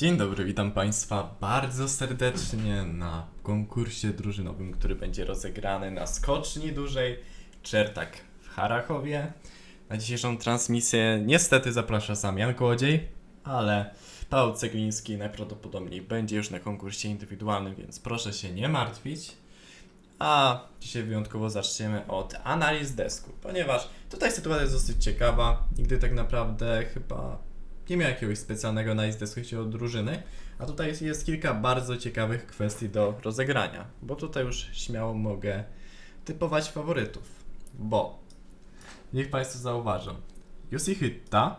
Dzień dobry, witam Państwa bardzo serdecznie na konkursie drużynowym, który będzie rozegrany na skoczni dużej Czertak w Harachowie. Na dzisiejszą transmisję niestety zaprasza sam Jan Kołodziej, ale Paweł Cegliński najprawdopodobniej będzie już na konkursie indywidualnym, więc proszę się nie martwić. A dzisiaj wyjątkowo zaczniemy od analiz desku, ponieważ tutaj sytuacja jest dosyć ciekawa. Nigdy tak naprawdę chyba nie miał jakiegoś specjalnego analiz desku, jeśli chodzi o drużyny. A tutaj jest, jest kilka bardzo ciekawych kwestii do rozegrania, bo tutaj już śmiało mogę typować faworytów, bo niech Państwo zauważą, Jussi Hytta,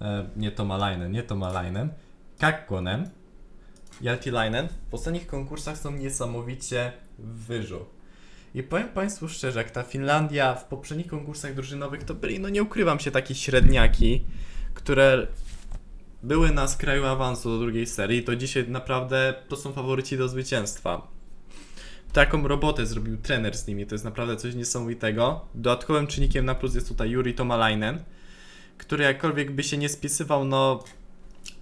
e, nie Tomalainen, nie Tomalainen, Kakkonen, Jaltilainen w ostatnich konkursach są niesamowicie w wyżu. I powiem Państwu szczerze, jak ta Finlandia w poprzednich konkursach drużynowych to byli, no nie ukrywam się, takie średniaki, które były na skraju awansu do drugiej serii, to dzisiaj naprawdę to są faworyci do zwycięstwa. Taką robotę zrobił trener z nimi, to jest naprawdę coś niesamowitego. Dodatkowym czynnikiem na plus jest tutaj Juri Tomalainen, który jakkolwiek by się nie spisywał, no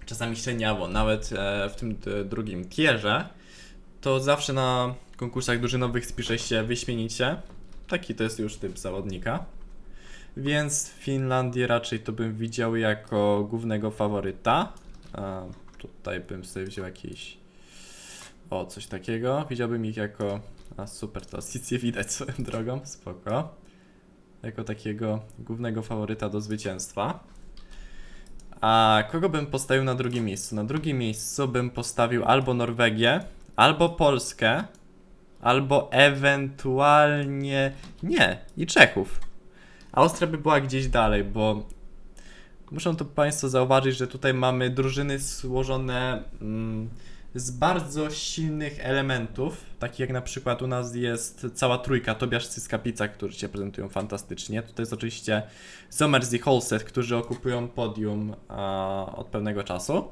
czasami średniawo, nawet e, w tym e, drugim tierze, to zawsze na konkursach drużynowych spisze się wyśmienicie. Taki to jest już typ zawodnika. Więc Finlandię raczej to bym widział jako głównego faworyta. A tutaj bym sobie wziął jakiś. O, coś takiego. Widziałbym ich jako. A super, to Sicję widać swoją drogą, spoko. Jako takiego głównego faworyta do zwycięstwa. A kogo bym postawił na drugim miejscu? Na drugim miejscu bym postawił albo Norwegię, albo Polskę, albo ewentualnie. Nie, i Czechów. Austria by była gdzieś dalej, bo muszą to Państwo zauważyć, że tutaj mamy drużyny złożone mm, z bardzo silnych elementów, takich jak na przykład u nas jest cała trójka, Tobiasz Cyskapica, którzy się prezentują fantastycznie. Tutaj jest oczywiście Somers i Holset, którzy okupują podium od pewnego czasu.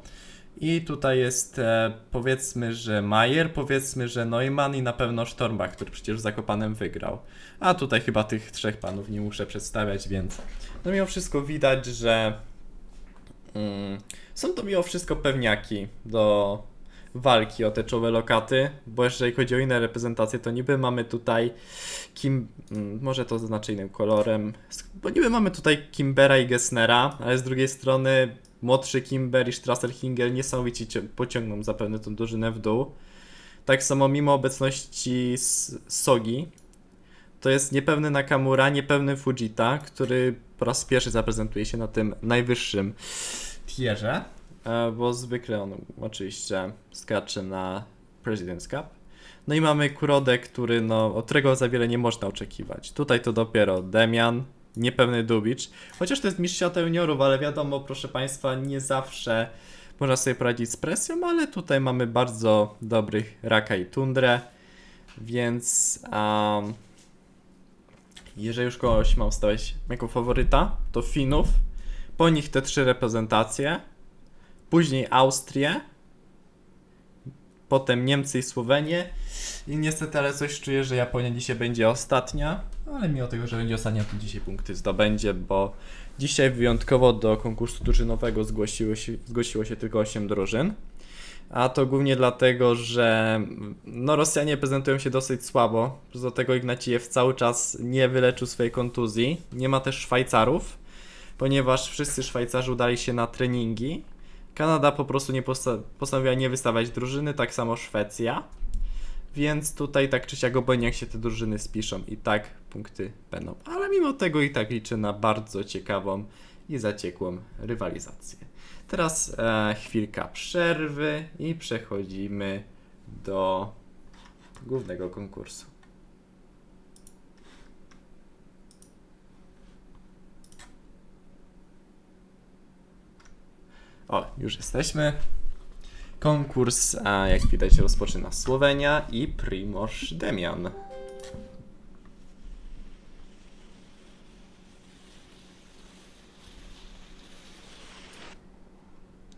I tutaj jest e, powiedzmy, że Majer, powiedzmy, że Neumann i na pewno Stormbach, który przecież w Zakopanem wygrał. A tutaj chyba tych trzech panów nie muszę przedstawiać, więc no mimo wszystko widać, że mm, są to mimo wszystko pewniaki do walki o te czołowe lokaty, bo jeżeli chodzi o inne reprezentacje, to niby mamy tutaj Kim, mm, może to zaznaczę innym kolorem, bo niby mamy tutaj Kimbera i Gessnera, ale z drugiej strony młodszy Kimber i Strasser Hingel niesamowicie pociągną zapewne tą drużynę w dół. Tak samo mimo obecności Sogi, to jest niepewny Nakamura, niepewny Fujita, który po raz pierwszy zaprezentuje się na tym najwyższym tierze, e, bo zwykle on oczywiście skacze na President's Cup. No i mamy Kurodę, który no, od którego za wiele nie można oczekiwać. Tutaj to dopiero Demian, niepewny Dubicz. Chociaż to jest mistrz świata juniorów, ale wiadomo, proszę Państwa, nie zawsze można sobie poradzić z presją, ale tutaj mamy bardzo dobrych Raka i Tundrę, więc um, jeżeli już kogoś mam stawiać jako faworyta, to Finów, po nich te trzy reprezentacje, później Austrię, potem Niemcy i Słowenię i niestety, ale coś czuję, że Japonia dzisiaj będzie ostatnia, ale mimo tego, że będzie ostatnia, to dzisiaj punkty zdobędzie, bo dzisiaj wyjątkowo do konkursu drużynowego zgłosiło się, zgłosiło się tylko 8 drużyn. A to głównie dlatego, że no, Rosjanie prezentują się dosyć słabo. Poza tego Ignaciew cały czas nie wyleczył swojej kontuzji. Nie ma też Szwajcarów, ponieważ wszyscy Szwajcarzy udali się na treningi. Kanada po prostu nie posta- postanowiła nie wystawiać drużyny, tak samo Szwecja. Więc tutaj tak czy siak obojętnie jak się te drużyny spiszą i tak punkty będą. Ale mimo tego i tak liczę na bardzo ciekawą i zaciekłą rywalizację. Teraz e, chwilka przerwy i przechodzimy do głównego konkursu. O, już jesteśmy. Konkurs, a jak widać, rozpoczyna Słowenia i Primoz Demian.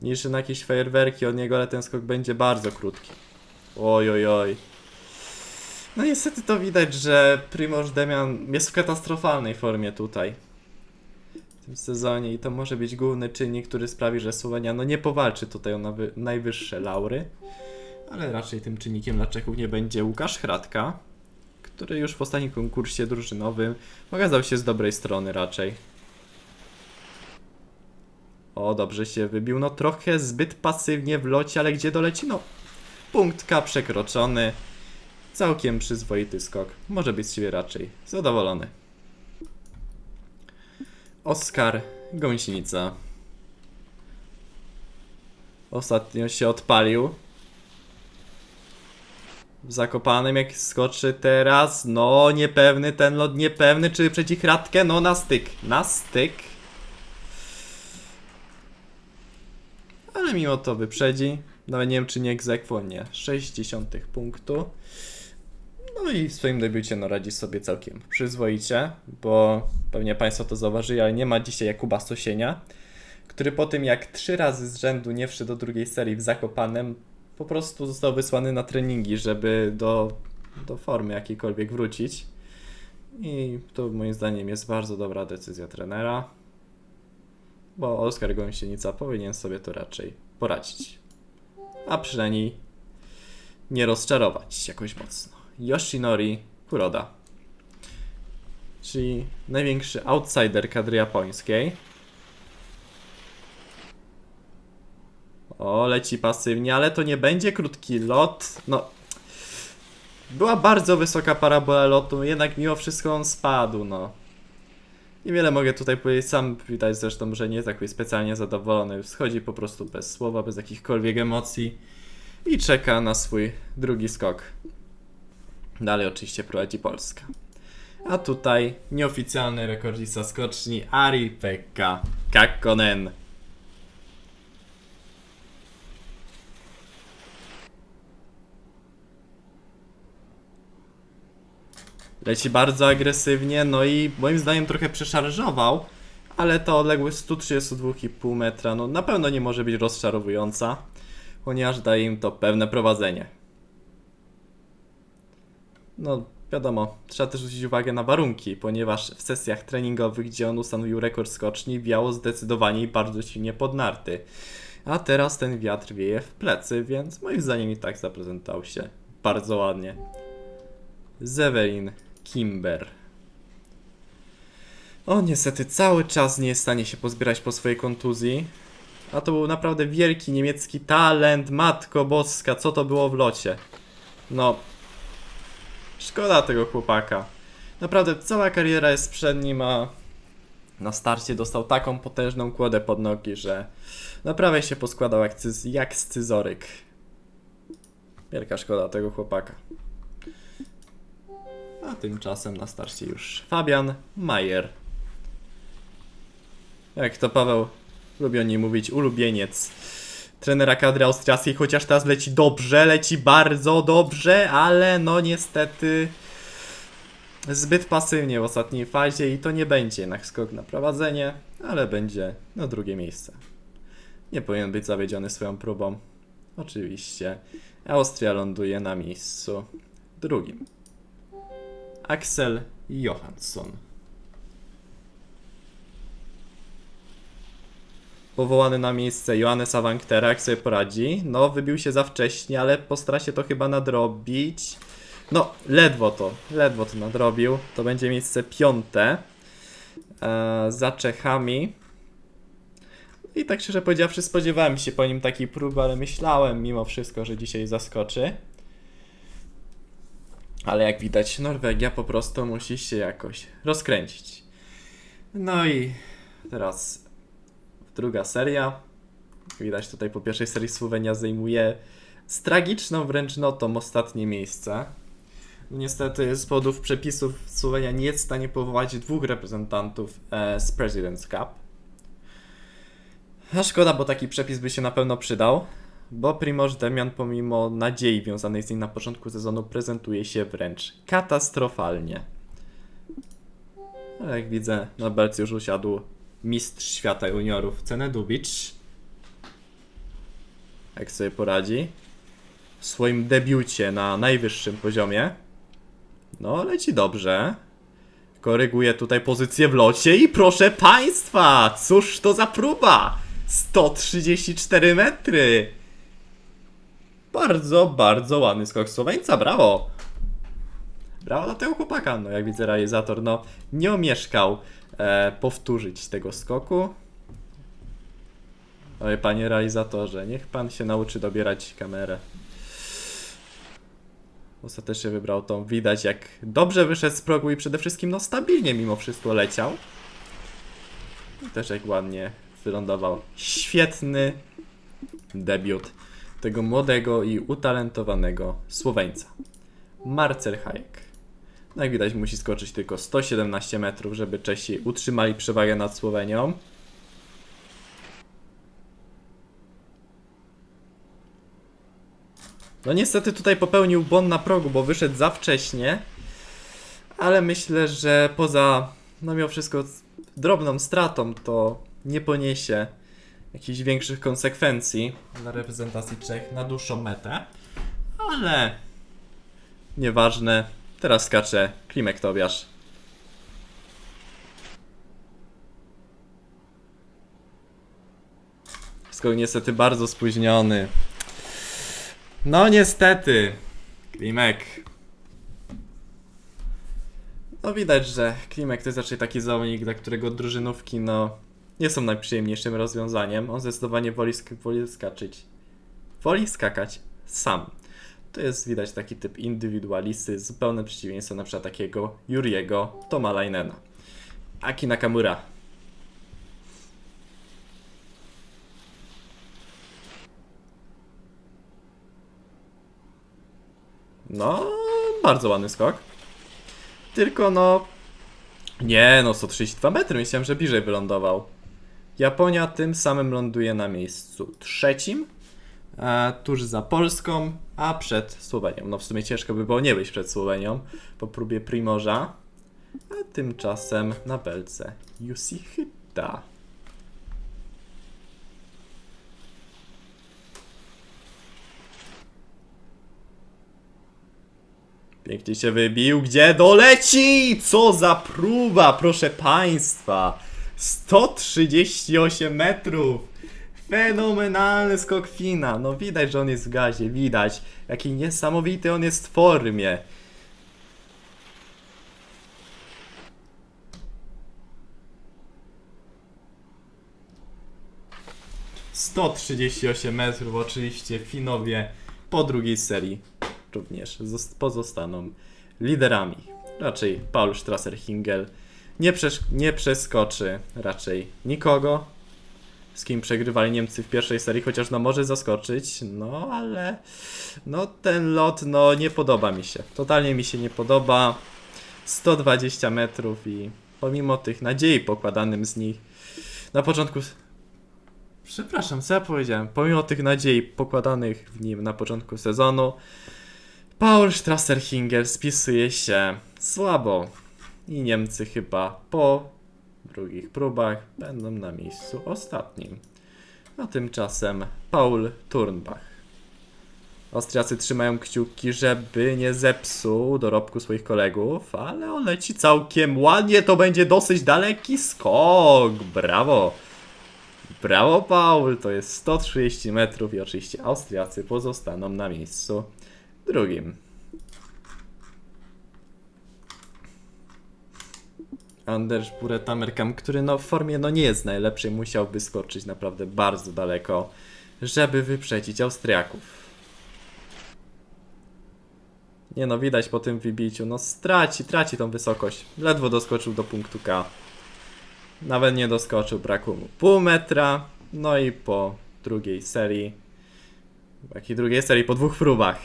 Liczę na jakieś fajerwerki od niego, ale ten skok będzie bardzo krótki. Oj, oj, oj. No niestety to widać, że Primoz Demian jest w katastrofalnej formie tutaj. Tym sezonie i to może być główny czynnik, który sprawi, że Słowenia no nie powalczy tutaj o najwyższe laury. Ale raczej tym czynnikiem dla Czechów nie będzie Łukasz Hradka, który już w ostatnim konkursie drużynowym pokazał się z dobrej strony raczej. O, dobrze się wybił. No trochę zbyt pasywnie w locie, ale gdzie doleci? No, punkt K przekroczony. Całkiem przyzwoity skok. Może być z siebie raczej zadowolony. Oskar Gąsienica. Ostatnio się odpalił. W Zakopanym jak skoczy teraz, no niepewny ten lot, niepewny czy przeciw Radkę, no na styk, na styk. Ale mimo to wyprzedzi, nawet nie wiem czy nie egzekwo, nie, 60 punktu. No i w swoim debiucie no radzi sobie całkiem przyzwoicie, bo pewnie Państwo to zauważyli, ale nie ma dzisiaj Jakuba Stosienia, który po tym jak trzy razy z rzędu nie wszedł do drugiej serii w Zakopanem, po prostu został wysłany na treningi, żeby do, do formy jakiejkolwiek wrócić. I to moim zdaniem jest bardzo dobra decyzja trenera, bo Oskar Gąsienica powinien sobie to raczej poradzić. A przynajmniej nie rozczarować jakoś mocno. Yoshinori Kuroda, czyli największy outsider kadry japońskiej. O, leci pasywnie, ale to nie będzie krótki lot. No. Była bardzo wysoka parabola lotu, jednak mimo wszystko on spadł, no. Niewiele mogę tutaj powiedzieć, sam widać zresztą, że nie jest jakoś specjalnie zadowolony. Schodzi po prostu bez słowa, bez jakichkolwiek emocji i czeka na swój drugi skok. Dalej oczywiście prowadzi Polska. A tutaj nieoficjalny rekordzista skoczni Ari Pekka Kakkonen. Leci bardzo agresywnie, no i moim zdaniem trochę przeszarżował, ale ta odległość 132,5 metra no na pewno nie może być rozczarowująca, ponieważ daje im to pewne prowadzenie. No, wiadomo, trzeba też zwrócić uwagę na warunki, ponieważ w sesjach treningowych, gdzie on ustanowił rekord skoczni, wiało zdecydowanie i bardzo silnie pod narty. A teraz ten wiatr wieje w plecy, więc moim zdaniem i tak zaprezentował się bardzo ładnie. Zewelin Kimber. On niestety cały czas nie jest w stanie się pozbierać po swojej kontuzji. A to był naprawdę wielki niemiecki talent, matko boska, co to było w locie. No, Szkoda tego chłopaka. Naprawdę cała kariera jest przed nim, a na starcie dostał taką potężną kłodę pod nogi, że naprawdę się poskładał jak, cyz, jak scyzoryk. Wielka szkoda tego chłopaka. A tymczasem na starcie już Fabian Majer. Jak to Paweł lubi o nim mówić, ulubieniec trenera kadry austriackiej, chociaż teraz leci dobrze, leci bardzo dobrze, ale no niestety zbyt pasywnie w ostatniej fazie i to nie będzie jednak skok na prowadzenie, ale będzie na drugie miejsce. Nie powinien być zawiedziony swoją próbą. Oczywiście Austria ląduje na miejscu drugim. Axel Johansson. Powołany na miejsce Johannesa Wanktera, jak sobie poradzi. No, wybił się za wcześnie, ale postara się to chyba nadrobić. No, ledwo to, ledwo to nadrobił. To będzie miejsce piąte e, za Czechami. I tak szczerze powiedziawszy, spodziewałem się po nim takiej próby, ale myślałem mimo wszystko, że dzisiaj zaskoczy. Ale jak widać, Norwegia po prostu musi się jakoś rozkręcić. No i teraz druga seria. Widać tutaj po pierwszej serii Słowenia zajmuje z tragiczną wręcz notą ostatnie miejsce. Niestety z powodów przepisów Słowenia nie jest w stanie powołać dwóch reprezentantów e, z President's Cup. A szkoda, bo taki przepis by się na pewno przydał, bo Primoz Demian pomimo nadziei wiązanej z nim na początku sezonu prezentuje się wręcz katastrofalnie. Ale jak widzę, na belce już usiadł mistrz świata juniorów Cenedubicz. Jak sobie poradzi. W swoim debiucie na najwyższym poziomie. No, leci dobrze. Koryguje tutaj pozycję w locie i proszę państwa, cóż to za próba? 134 metry. Bardzo, bardzo ładny skok Słoweńca, brawo. Brawo dla tego chłopaka, no jak widzę realizator, no nie omieszkał powtórzyć tego skoku. Oj, panie realizatorze, niech pan się nauczy dobierać kamerę. Ostatecznie wybrał tą. Widać jak dobrze wyszedł z progu i przede wszystkim no stabilnie mimo wszystko leciał. I też jak ładnie wylądował. Świetny debiut tego młodego i utalentowanego Słoweńca. Marcel Hayek. No jak widać musi skoczyć tylko 117 metrów, żeby Czesi utrzymali przewagę nad Słowenią. No niestety tutaj popełnił błąd na progu, bo wyszedł za wcześnie. Ale myślę, że poza, no mimo wszystko, drobną stratą, to nie poniesie jakichś większych konsekwencji dla reprezentacji Czech na dłuższą metę. Ale nieważne. Teraz skacze Klimek Tobiasz. Skok niestety bardzo spóźniony. No niestety. Klimek. No widać, że Klimek to jest raczej taki zawodnik, dla którego drużynówki no nie są najprzyjemniejszym rozwiązaniem. On zdecydowanie woli, sk- woli skaczyć. Woli skakać sam. To jest widać taki typ indywidualisty, zupełne przeciwieństwo na przykład takiego Juriego Tomalainena. Aki Nakamura. No, bardzo ładny skok. Tylko no. Nie, no 132 metry. Myślałem, że bliżej wylądował. Japonia tym samym ląduje na miejscu trzecim, tuż za Polską, a przed Słowenią. No w sumie ciężko by było nie być przed Słowenią po próbie Primorza. A tymczasem na belce Yusihita. Pięknie się wybił. Gdzie doleci? Co za próba, proszę państwa. 138 metrów. Fenomenalny skok Fina. No widać, że on jest w gazie. Widać, jaki niesamowity on jest w formie. Sto trzydzieści osiem metrów, oczywiście Finowie po drugiej serii również zos- pozostaną liderami. Raczej Paul Strasser-Hingel nie, nie przeskoczy raczej nikogo, z kim przegrywali Niemcy w pierwszej serii, chociaż no może zaskoczyć, no ale no ten lot no nie podoba mi się. Totalnie mi się nie podoba. 120 metrów i pomimo tych nadziei pokładanym z nich na początku Przepraszam, co ja powiedziałem? Pomimo tych nadziei pokładanych w nim na początku sezonu, Paul Strasser-Hingel spisuje się słabo i Niemcy chyba po drugich próbach będą na miejscu ostatnim. A tymczasem Paul Turnbach. Austriacy trzymają kciuki, żeby nie zepsuł dorobku swoich kolegów, ale on leci całkiem ładnie, to będzie dosyć daleki skok. Brawo! Brawo Paul, to jest 130 metrów i oczywiście Austriacy pozostaną na miejscu drugim. Anders Buretamerkam, który no w formie no nie jest najlepszej, musiałby skoczyć naprawdę bardzo daleko, żeby wyprzedzić Austriaków. Nie no, widać po tym wybiciu, no straci, traci tą wysokość. Ledwo doskoczył do punktu K. Nawet nie doskoczył, brakło mu pół metra. No i po drugiej serii, jak i drugiej serii, po dwóch próbach,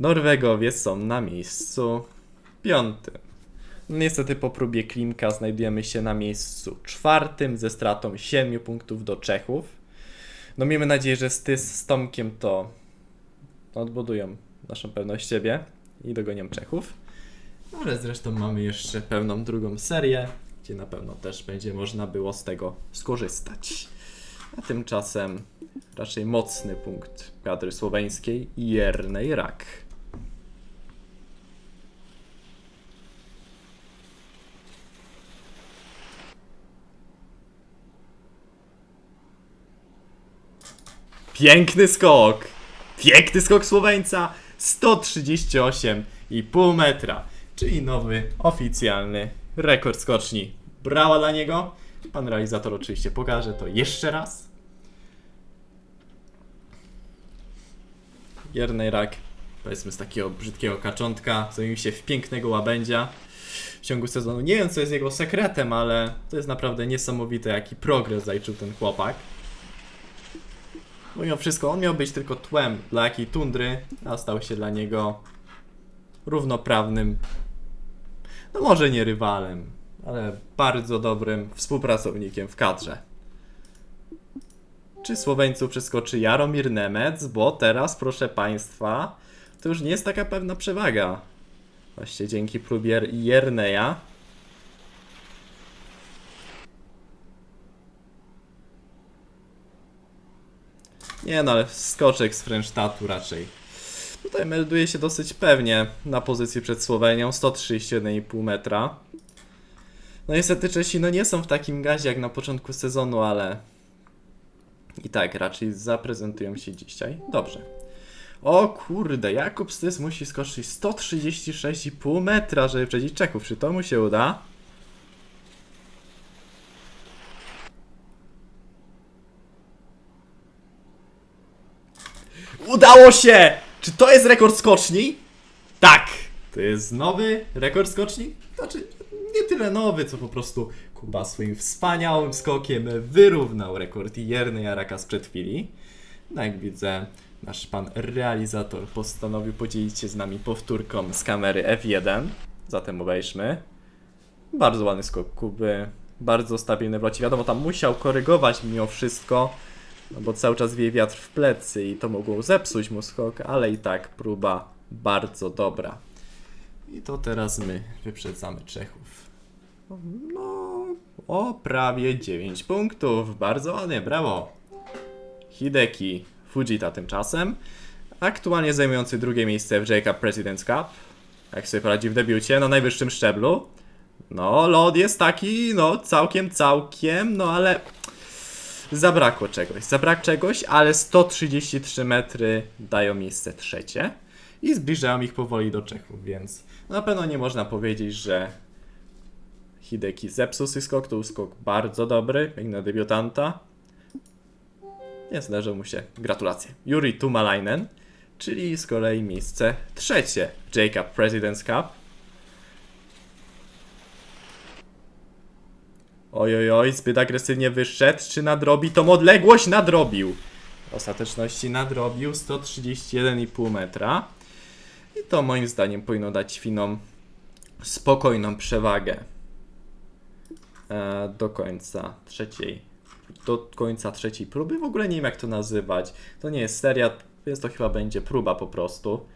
Norwegowie są na miejscu piątym. Niestety po próbie Klimka znajdujemy się na miejscu czwartym ze stratą 7 punktów do Czechów. No miejmy nadzieję, że Stys z Tomkiem to odbudują naszą pewność siebie i dogonią Czechów. Ale zresztą mamy jeszcze pewną drugą serię, gdzie na pewno też będzie można było z tego skorzystać. A tymczasem raczej mocny punkt kadry słoweńskiej Jernej Rak. Piękny skok! Piękny skok Słoweńca! 138,5 metra, czyli nowy oficjalny rekord skoczni. Brawa dla niego. Pan realizator oczywiście pokaże to jeszcze raz. Jernej rak, powiedzmy z takiego brzydkiego kaczątka, zamienił się w pięknego łabędzia w ciągu sezonu. Nie wiem, co jest jego sekretem, ale to jest naprawdę niesamowite, jaki progres zajczył ten chłopak. Mimo wszystko, on miał być tylko tłem dla jakiej tundry, a stał się dla niego równoprawnym, no może nie rywalem, ale bardzo dobrym współpracownikiem w kadrze. Czy Słoweńców przeskoczy Jaromir Nemec? Bo teraz, proszę Państwa, to już nie jest taka pewna przewaga. Właśnie dzięki próbie Jerneja. Nie no, ale skoczek z Frenstatu raczej. Tutaj melduje się dosyć pewnie na pozycji przed Słowenią, 131,5 metra. No niestety Czesi no nie są w takim gazie jak na początku sezonu, ale i tak raczej zaprezentują się dzisiaj. Dobrze. O kurde, Jakub Stys musi skoczyć 136,5 metra, żeby przejść Czechów. Czy to mu się uda? Udało się! Czy to jest rekord skoczni? Tak! To jest nowy rekord skoczni? Znaczy, nie tyle nowy, co po prostu Kuba swoim wspaniałym skokiem wyrównał rekord Jerny Jaraka sprzed chwili. No jak widzę, nasz pan realizator postanowił podzielić się z nami powtórką z kamery F1. Zatem obejrzmy. Bardzo ładny skok Kuby. Bardzo stabilny w locie. Wiadomo, tam musiał korygować mimo wszystko, no bo cały czas wieje wiatr w plecy i to mogło zepsuć mu skok, ale i tak próba bardzo dobra. I to teraz my wyprzedzamy Czechów. No, o prawie 9 punktów. Bardzo ładnie, brawo. Hideki Fujita tymczasem, aktualnie zajmujący drugie miejsce w Jacob President's Cup. Jak sobie poradzi w debiucie na najwyższym szczeblu. No, lot jest taki, no, całkiem, całkiem, no ale zabrakło czegoś. Zabrak czegoś, ale 133 metry dają miejsce trzecie i zbliżają ich powoli do Czechów, więc na pewno nie można powiedzieć, że Hideki zepsuł swój skok, to był skok bardzo dobry, jak na debiutanta. Nie zdarzył mu się. Gratulacje. Yuri Tumalainen, czyli z kolei miejsce trzecie Jacob President's Cup. Ojojoj, zbyt agresywnie wyszedł. Czy nadrobi tą odległość? Nadrobił. W ostateczności nadrobił 131,5 metra. I to moim zdaniem powinno dać Finom spokojną przewagę e, do końca trzeciej do końca trzeciej próby. W ogóle nie wiem jak to nazywać. To nie jest seria, więc to chyba będzie próba po prostu.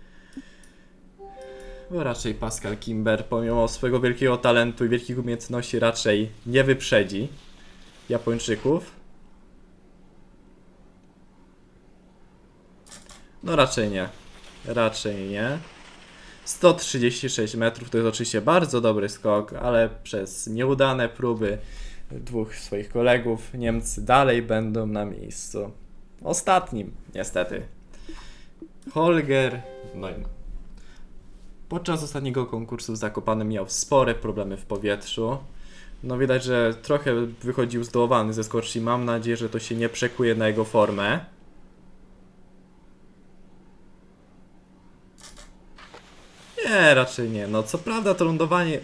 Bo raczej Pascal Kimber, pomimo swojego wielkiego talentu i wielkich umiejętności, raczej nie wyprzedzi Japończyków. No raczej nie. Raczej nie. 136 metrów to jest oczywiście bardzo dobry skok, ale przez nieudane próby dwóch swoich kolegów Niemcy dalej będą na miejscu ostatnim, niestety. Holger Neumann. Podczas ostatniego konkursu w Zakopanem miał spore problemy w powietrzu. No widać, że trochę wychodził zdołowany ze skoczni. Mam nadzieję, że to się nie przekuje na jego formę. Nie, raczej nie. No co prawda to lądowanie...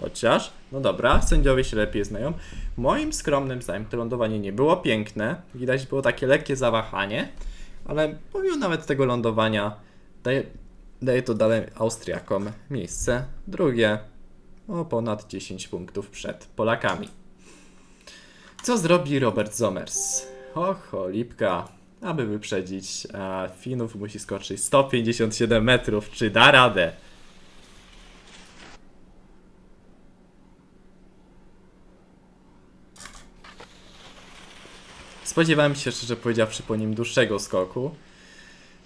Chociaż, no dobra, sędziowie się lepiej znają. Moim skromnym zdaniem to lądowanie nie było piękne. Widać było takie lekkie zawahanie. Ale pomimo nawet tego lądowania daje, to dalej Austriakom miejsce drugie. O ponad 10 punktów przed Polakami. Co zrobi Robert Zomers? Oho, lipka. Aby wyprzedzić a Finów musi skoczyć 157 metrów. Czy da radę? Spodziewałem się, szczerze powiedziawszy, po nim dłuższego skoku.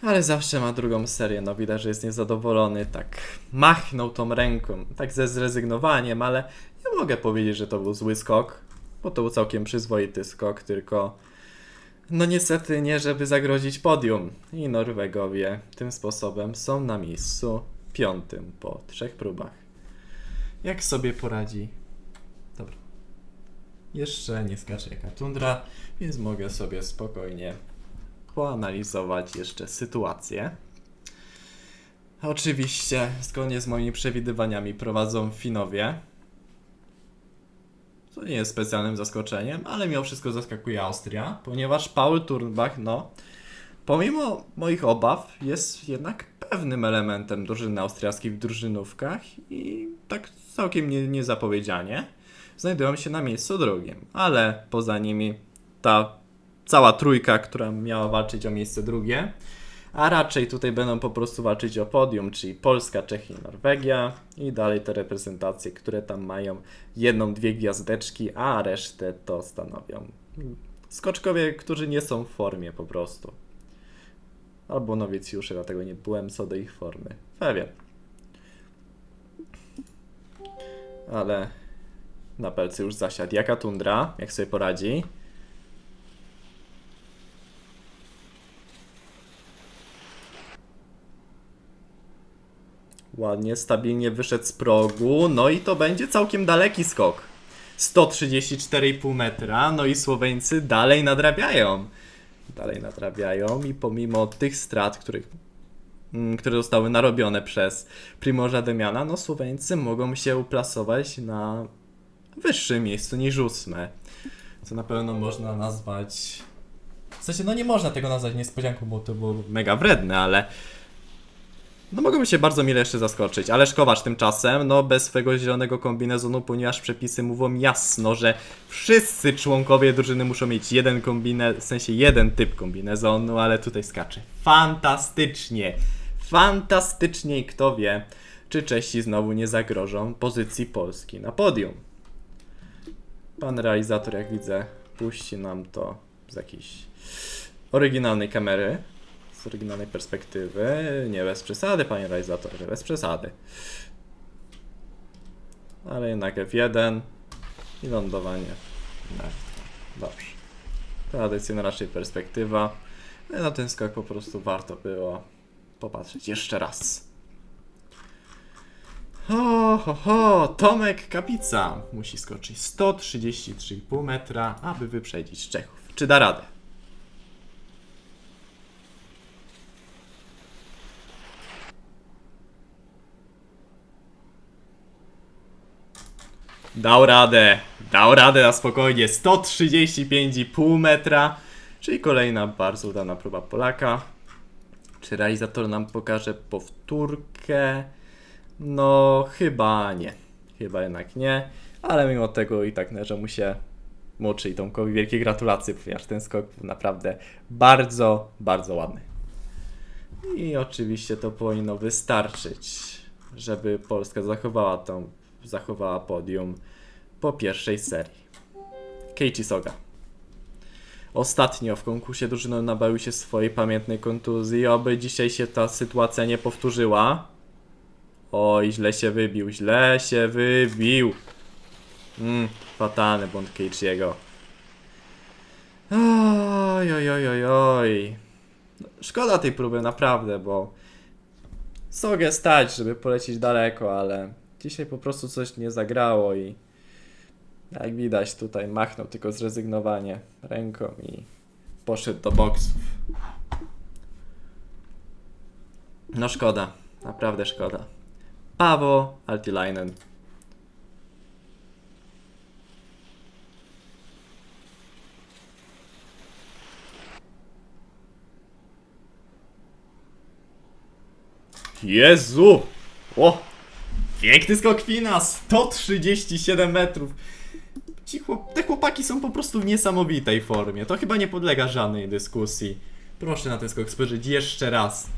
Ale zawsze ma drugą serię, no widać, że jest niezadowolony, tak machnął tą ręką, tak ze zrezygnowaniem, ale nie mogę powiedzieć, że to był zły skok, bo to był całkiem przyzwoity skok, tylko No niestety nie, żeby zagrozić podium. I Norwegowie tym sposobem są na miejscu piątym po trzech próbach. Jak sobie poradzi? Dobra. Jeszcze nie skacze jaka tundra, więc mogę sobie spokojnie poanalizować jeszcze sytuację. Oczywiście, zgodnie z moimi przewidywaniami prowadzą Finowie. Co nie jest specjalnym zaskoczeniem, ale mimo wszystko zaskakuje Austria, ponieważ Paul Turnbach, no, pomimo moich obaw, jest jednak pewnym elementem drużyny austriackiej w drużynówkach i tak całkiem nie, niezapowiedzianie znajdują się na miejscu drugim, ale poza nimi ta cała trójka, która miała walczyć o miejsce drugie, a raczej tutaj będą po prostu walczyć o podium, czyli Polska, Czechy Norwegia i dalej te reprezentacje, które tam mają jedną, dwie gwiazdeczki, a resztę to stanowią skoczkowie, którzy nie są w formie po prostu. Albo nowicjusze, dlatego nie byłem co do ich formy. Pewien. Ale na pelcy już zasiadł. Jaka tundra? Jak sobie poradzi? Ładnie, stabilnie wyszedł z progu. No i to będzie całkiem daleki skok. 134,5 metra. No i Słoweńcy dalej nadrabiają. Dalej nadrabiają i pomimo tych strat, których, mm, które zostały narobione przez Primorza Demiana, no Słoweńcy mogą się uplasować na wyższym miejscu niż ósme. Co na pewno można nazwać. W sensie, no nie można tego nazwać niespodzianką, bo to było mega wredne, ale. No mogą się bardzo mile jeszcze zaskoczyć, ale Szkowacz tymczasem, no bez swojego zielonego kombinezonu, ponieważ przepisy mówią jasno, że wszyscy członkowie drużyny muszą mieć jeden kombinez, w sensie jeden typ kombinezonu, ale tutaj skacze. Fantastycznie! Fantastycznie i kto wie, czy Czesi znowu nie zagrożą pozycji Polski na podium. Pan realizator, jak widzę, puści nam to z jakiejś oryginalnej kamery, z oryginalnej perspektywy. Nie bez przesady, panie realizatorze, bez przesady. Ale jednak F1 i lądowanie. No, dobrze. Tradycyjna raczej perspektywa. Na ten skok po prostu warto było popatrzeć jeszcze raz. Ho, ho, ho, Tomek Kapica musi skoczyć 133,5 metra, aby wyprzedzić Czechów. Czy da radę? Dał radę, dał radę na spokojnie. 135,5 metra, czyli kolejna bardzo udana próba Polaka. Czy realizator nam pokaże powtórkę? No, chyba nie. Chyba jednak nie. Ale mimo tego i tak należy mu się Muczy i Tomkowi wielkie gratulacje, ponieważ ten skok był naprawdę bardzo, bardzo ładny. I oczywiście to powinno wystarczyć, żeby Polska zachowała tą, zachowała podium po pierwszej serii. Keiichi Soga. Ostatnio w konkursie drużyną nabawił się swojej pamiętnej kontuzji, oby dzisiaj się ta sytuacja nie powtórzyła. Oj, źle się wybił, źle się wybił. Mm, fatalny błąd Keiichiego. Oj, oj, oj, oj, oj. Szkoda tej próby, naprawdę, bo Sogę stać, żeby polecieć daleko, ale dzisiaj po prostu coś nie zagrało i jak widać tutaj machnął tylko zrezygnowanie ręką i poszedł do boksów. No szkoda, naprawdę szkoda. Pawo Altilainen. Jezu! O! Piękny skok Kwina! 137 metrów! Ci chłop te chłopaki są po prostu w niesamowitej formie. To chyba nie podlega żadnej dyskusji. Proszę na ten skok spojrzeć jeszcze raz.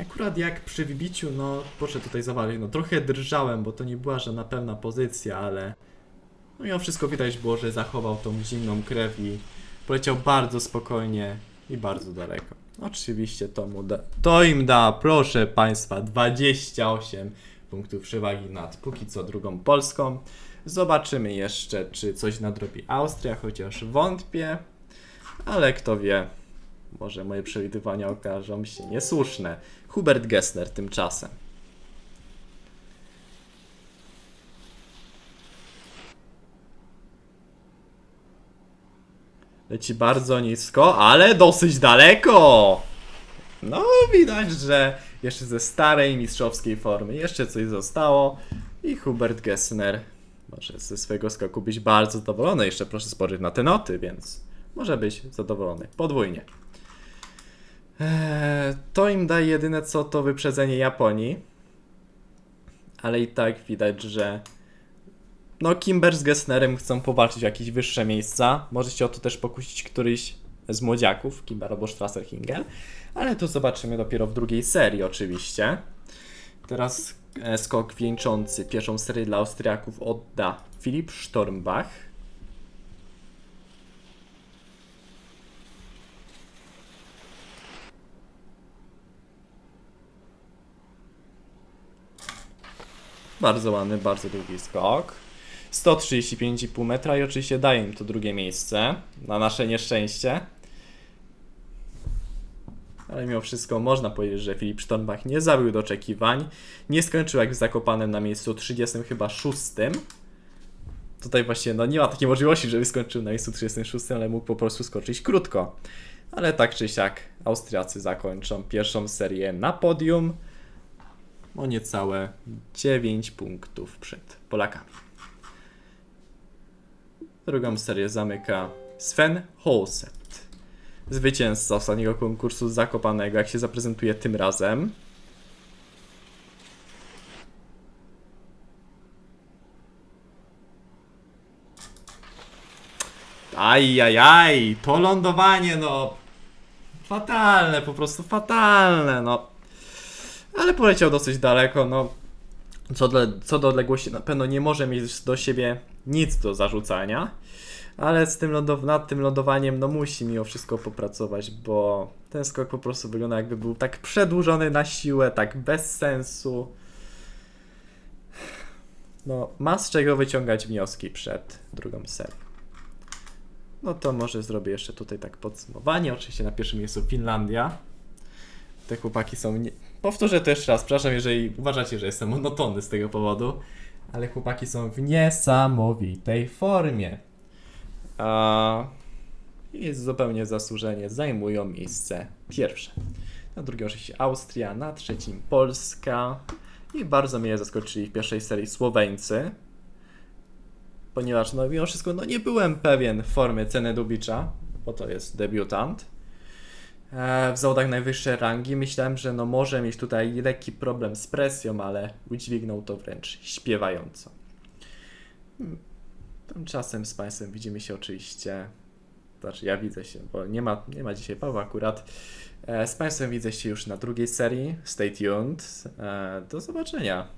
Akurat jak przy wybiciu, no proszę tutaj zawalić, no trochę drżałem, bo to nie była żadna pewna pozycja, ale no on wszystko widać było, że zachował tą zimną krew i poleciał bardzo spokojnie i bardzo daleko. Oczywiście to mu da, to im da, proszę Państwa, 28 punktów przewagi nad póki co drugą Polską. Zobaczymy jeszcze, czy coś nadrobi Austria, chociaż wątpię. ale kto wie, może moje przewidywania okażą się niesłuszne. Hubert Gessler tymczasem. Leci bardzo nisko, ale dosyć daleko! No, widać, że jeszcze ze starej mistrzowskiej formy jeszcze coś zostało i Hubert Gessner może ze swojego skoku być bardzo zadowolony. Jeszcze proszę spojrzeć na te noty, więc może być zadowolony podwójnie. Eee, to im daje jedyne co to wyprzedzenie Japonii, ale i tak widać, że no Kimber z Gessnerem chcą powalczyć o jakieś wyższe miejsca. Może się o to też pokusić któryś z młodziaków, Kimber albo Strasser Hingel, ale to zobaczymy dopiero w drugiej serii oczywiście. Teraz e, skok wieńczący pierwszą serię dla Austriaków odda Filip Stormbach. Bardzo ładny, bardzo długi skok. 135,5 metra i oczywiście daje im to drugie miejsce, na nasze nieszczęście. Ale mimo wszystko można powiedzieć, że Filip Stormbach nie zabił do oczekiwań. Nie skończył jak w na miejscu 30 chyba 6. Tutaj właśnie no, nie ma takiej możliwości, żeby skończył na miejscu 36, ale mógł po prostu skoczyć krótko. Ale tak czy siak Austriacy zakończą pierwszą serię na podium o niecałe 9 punktów przed Polakami. Drugą serię zamyka Sven Holset. Zwycięzca ostatniego konkursu Zakopanego, jak się zaprezentuje tym razem. Ajajaj, to lądowanie, no. Fatalne, po prostu fatalne, no. Ale poleciał dosyć daleko, no. Co do, co do odległości, na pewno nie może mieć do siebie nic do zarzucania. Ale z tym lądow- nad tym lądowaniem, no musi mimo wszystko popracować, bo ten skok po prostu wygląda jakby był tak przedłużony na siłę, tak bez sensu. No, ma z czego wyciągać wnioski przed drugą serią. No to może zrobię jeszcze tutaj tak podsumowanie. Oczywiście na pierwszym miejscu Finlandia. Te chłopaki są. Nie... Powtórzę to jeszcze raz, przepraszam, jeżeli uważacie, że jestem monotonny z tego powodu, ale chłopaki są w niesamowitej formie. A i zupełnie zasłużenie zajmują miejsce pierwsze. Na drugim oczywiście Austria, na trzecim Polska i bardzo mnie zaskoczyli w pierwszej serii Słoweńcy, ponieważ no mimo wszystko no, nie byłem pewien formy ceny Dubicza, bo to jest debiutant. E, W zawodach najwyższej rangi myślałem, że no może mieć tutaj lekki problem z presją, ale udźwignął to wręcz śpiewająco. Tymczasem z Państwem widzimy się oczywiście, znaczy ja widzę się, bo nie ma, nie ma dzisiaj Pawła akurat. E, Z Państwem widzę się już na drugiej serii. Stay tuned. E, Do zobaczenia.